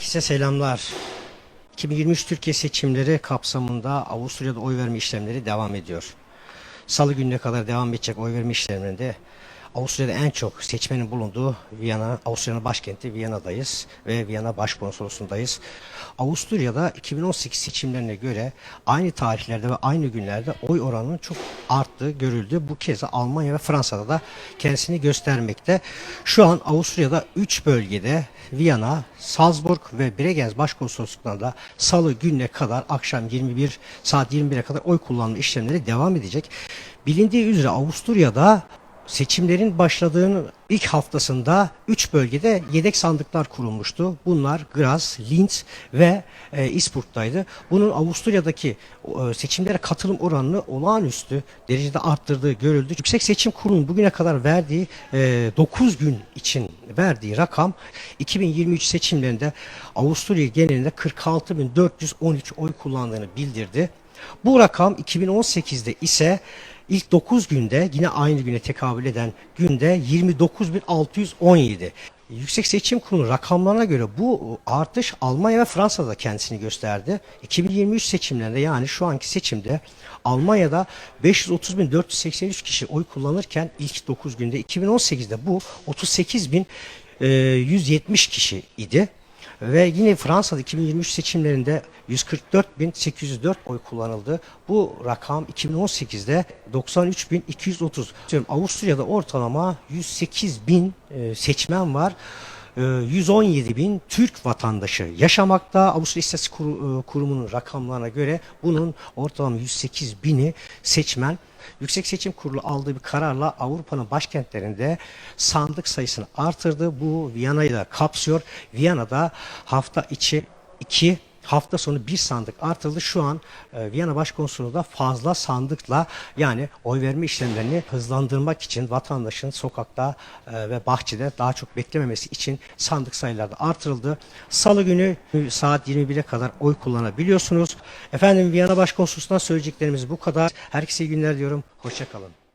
Herkese selamlar. 2023 Türkiye seçimleri kapsamında Avusturya'da oy verme işlemleri devam ediyor. Salı gününe kadar devam edecek oy verme işlemlerinde Avusturya'da en çok seçmenin bulunduğu Viyana, Avusturya'nın başkenti Viyana'dayız ve Viyana Başkonsolosluğundayız. Avusturya'da 2018 seçimlerine göre aynı tarihlerde ve aynı günlerde oy oranının çok arttığı görüldü. Bu kez Almanya ve Fransa'da da kendisini göstermekte. Şu an Avusturya'da 3 bölgede Viyana, Salzburg ve Bregenz başkonsolosluklarında salı gününe kadar akşam 21 saat 21'e kadar oy kullanma işlemleri devam edecek. Bilindiği üzere Avusturya'da seçimlerin başladığının ilk haftasında 3 bölgede yedek sandıklar kurulmuştu. Bunlar Graz, Linz ve e, Innsbruck'taydı. Bunun Avusturya'daki e, seçimlere katılım oranını olağanüstü derecede arttırdığı görüldü. Yüksek Seçim Kurulu'nun bugüne kadar verdiği e, 9 gün için verdiği rakam 2023 seçimlerinde Avusturya genelinde 46.413 oy kullandığını bildirdi. Bu rakam 2018'de ise ilk 9 günde yine aynı güne tekabül eden günde 29.617. Yüksek Seçim Kurulu rakamlarına göre bu artış Almanya ve Fransa'da da kendisini gösterdi. 2023 seçimlerinde yani şu anki seçimde Almanya'da 530.483 kişi oy kullanırken ilk 9 günde 2018'de bu 38.170 kişi idi. Ve yine Fransa'da 2023 seçimlerinde 144.804 oy kullanıldı. Bu rakam 2018'de 93.230. Diyorum, Avusturya'da ortalama 108.000 e, seçmen var. E, 117 bin Türk vatandaşı yaşamakta. Avusturya İstatistik e, Kurumu'nun rakamlarına göre bunun ortalama 108 bini seçmen. Yüksek Seçim Kurulu aldığı bir kararla Avrupa'nın başkentlerinde sandık sayısını artırdı. Bu Viyana'yı da kapsıyor. Viyana'da hafta içi 2 hafta sonu bir sandık artırıldı. Şu an e, Viyana Başkonsolosluğu'nda fazla sandıkla yani oy verme işlemlerini hızlandırmak için vatandaşın sokakta e, ve bahçede daha çok beklememesi için sandık sayıları da artırıldı. Salı günü saat 21'e kadar oy kullanabiliyorsunuz. Efendim Viyana Başkonsolosluğu'ndan söyleyeceklerimiz bu kadar. Herkese iyi günler diyorum. Hoşçakalın.